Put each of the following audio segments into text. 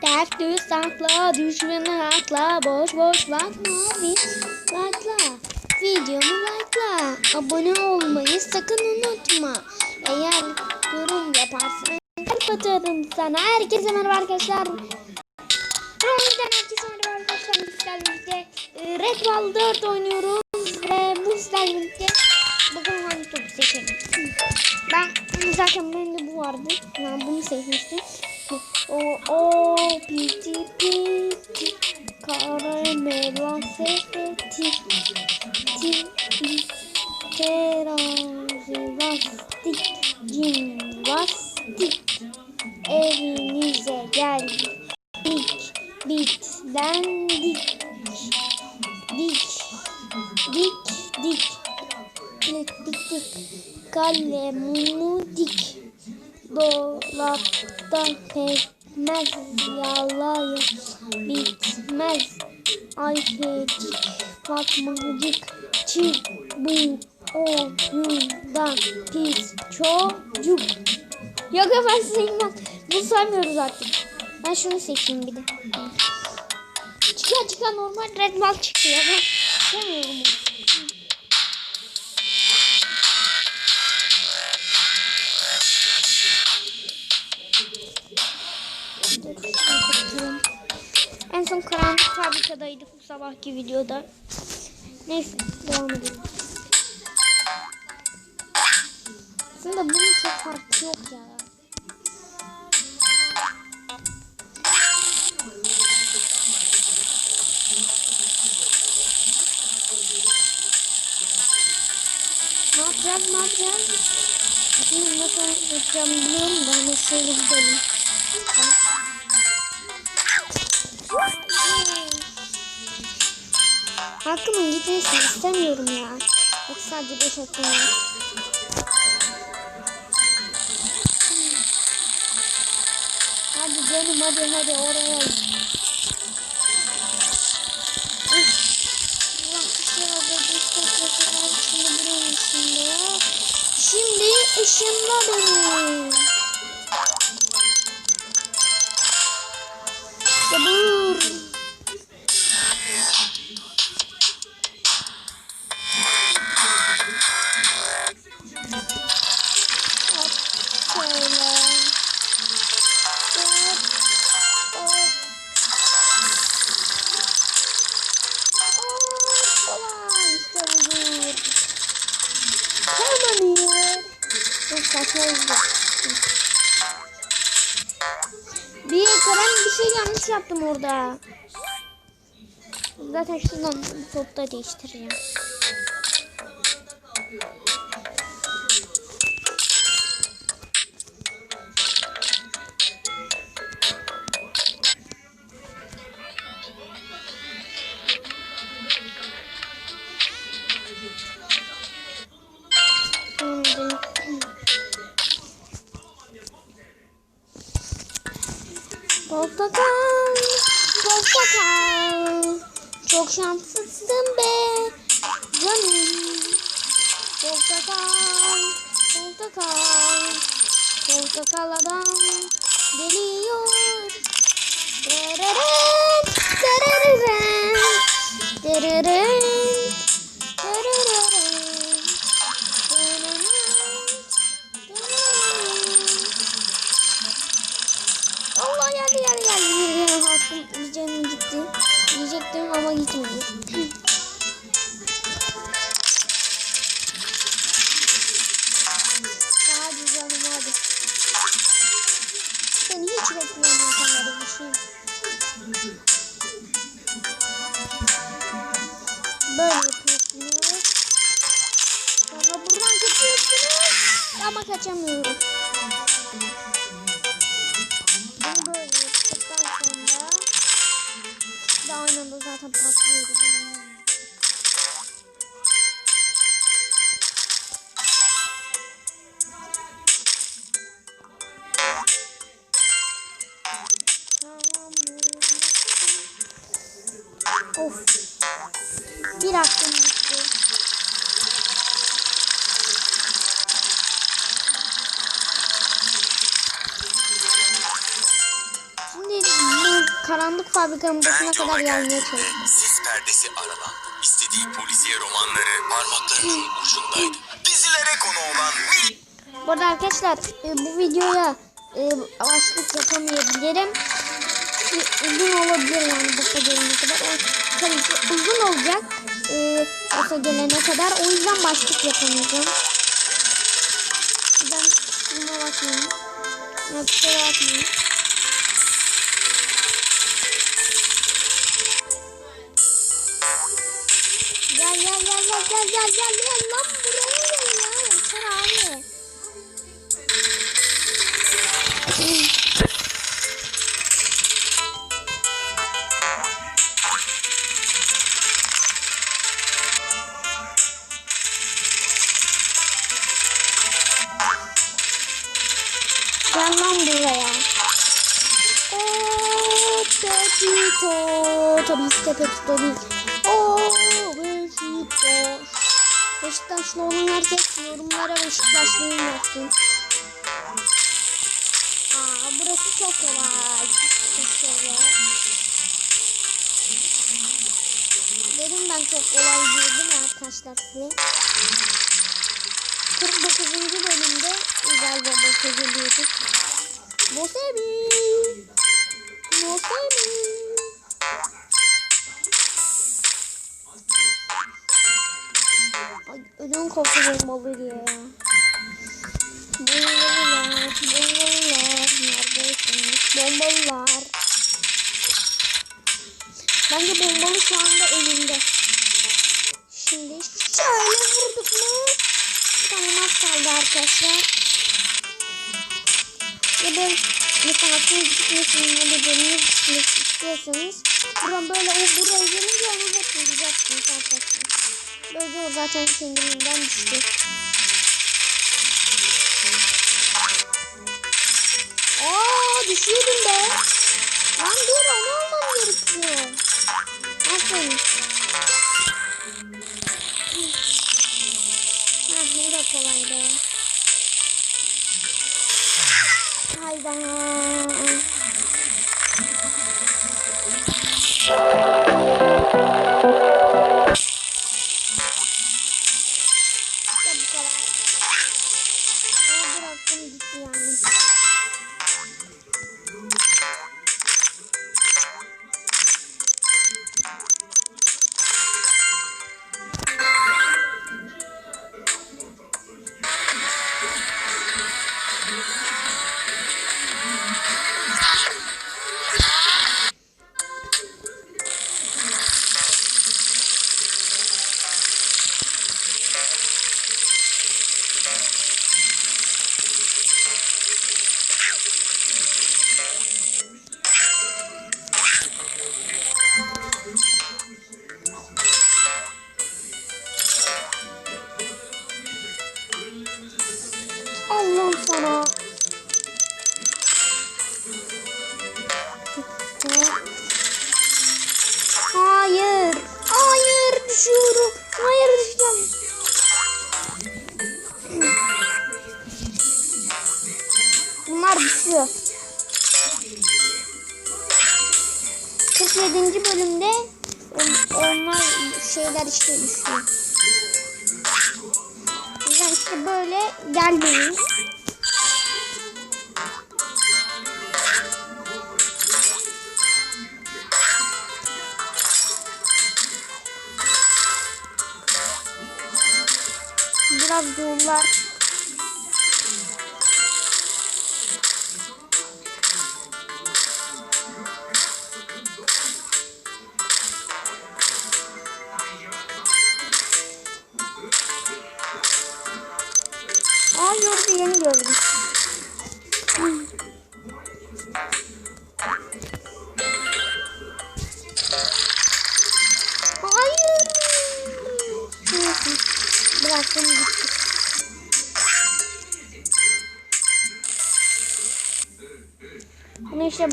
Ters düz sakla, düşmanı hakla, boş boş bakma, bir like'la. Videomu like'la, abone olmayı sakın unutma. Eğer yorum yaparsan kalp atarım sana. Herkese merhaba arkadaşlar. Romanya'dan herkese merhaba arkadaşlar. Bizlerle birlikte e, Red Ball 4 oynuyoruz. Ve bu sizlerle birlikte bakalım hangi topu seçelim. Ben zaten bende bu vardı. Ben bunu seçmiştim. O o piti piti karamela sepeti ti terazi lastik cimnastik evinize geldik bitten dik dik dik dik dik dik dik kalemu dolapta pekmez yalayı bitmez. Ayşecik Fatmacık çık bu oyundan pis çocuk. Yok efendim sayılmaz bunu saymıyoruz artık. Ben şunu seçeyim bir de. Çıkan çıkan normal red ball çıktı ya. Ben bunu. Karanlık fabrikadaydık bu sabahki videoda. Neyse devam edelim. Aslında bunun çok farkı yok ya. Ne yapacağız ne yapacağız? Şimdi nasıl yapacağımı biliyorum da hani şöyle gidelim. Hakkımın gitmesini istemiyorum ya. Bak sadece 5 hakkım var. Hadi canım hadi hadi oraya. Şimdi ışınla beni. Bir ben bir şey yanlış yaptım orada. Zaten şuradan topu da değiştireceğim. Portakal, portakal. Çok şanslısın be canım. Portakal, portakal. Portakal adam geliyor. Tereren, tereren, tereren, 一九年 Of. Bir hakkım gitti. karanlık fabrikanın başına kadar gelmeye çalıştım. sis perdesi aralandı. İstediği polisiye romanları parmaklarının ucundaydı. Dizilere konu olan. Bu arada arkadaşlar e, bu videoya e, başlık yapamayabilirim. Uzun olabilir yani boss'a gelene kadar. O, tabii ki uzun olacak. E, boss'a gelene kadar. O yüzden başlık yapamayacağım. Ben. Ya kusura bakmayın. Gel gel gel gel gel gel gel gel lan buraya gel ya yeter abi. Tabii Pepito değil. Oo, Beşiktaş. Beşiktaşlı olan herkes yorumlara Beşiktaşlıyım yapsın. Aa, burası çok kolay. Kolay. Dedim ben çok kolay mi arkadaşlar size? 49. bölümde galiba boss'a geliyorduk. Mosebi. Bombalı diye ya. Bombalılar, bombalılar, neredesiniz? Bombalılar. Bence bombalı şu anda önünde. Şimdi şöyle vurduk mu? Tamam az kaldı arkadaşlar. Ya da mesela aklınız gitmesin ya da canınız gitmesin istiyorsanız buradan böyle o buraya gelince onu hep vuracaksınız arkadaşlar. Böylece o zaten kendiliğinden düştü. Aa düşüyordum be. Lan dur onu almam gerekiyor. Aferin. Thank işte düşüyor. O yüzden işte böyle gelmeyin. Biraz zorlar.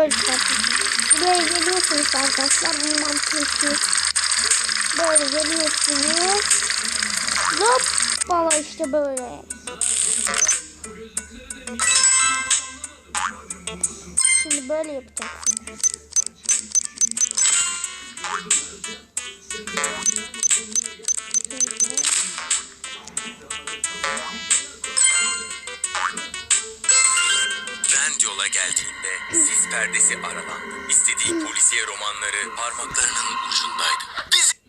Böyle çıkartıyorsun. Buraya geliyorsunuz arkadaşlar. Mantığı şu. Böyle geliyorsunuz. Hoppala işte böyle. Şimdi böyle yapacaksın. Trendyol'a geldiğinde sis perdesi aralandı. İstediği polisiye romanları parmaklarının ucundaydı. Dizi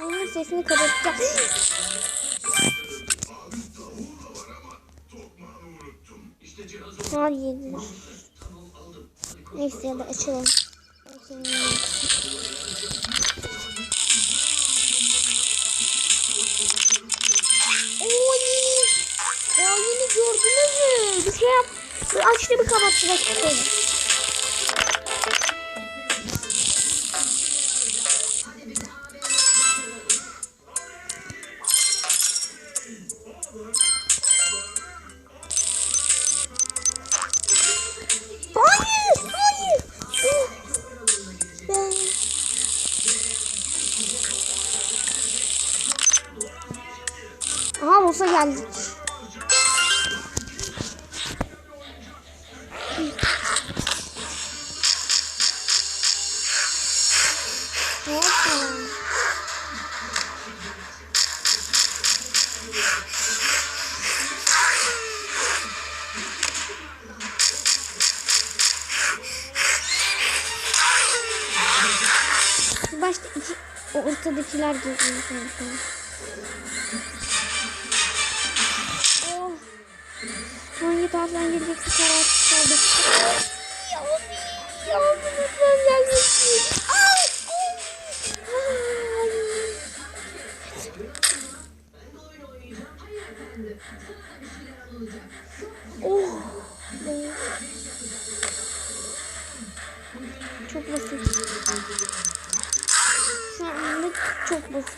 Onun sesini kapatacağım. Hayır. Neyse ya da açalım. Oy! Ya yine gördünüz mü? Bir şey yap. Açtı bir kapattı. Bak o ortadakiler geliyor sanki. Oh. Hangi taraftan gelecekse karar kaldı. Yavrum, yavrum lütfen gelmesin. Oh. Çok basit. Anlık çok basit.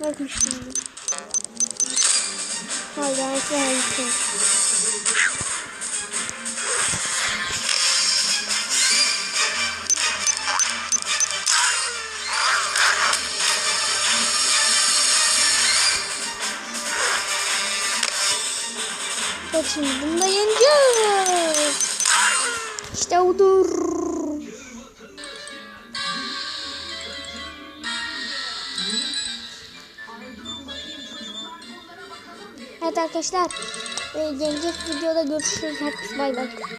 Bakın şimdi. Hayır. Bak şimdi bunu da yeneceğiz. İşte odur. Evet arkadaşlar. e, Gelecek videoda görüşürüz. Herkes bay bay.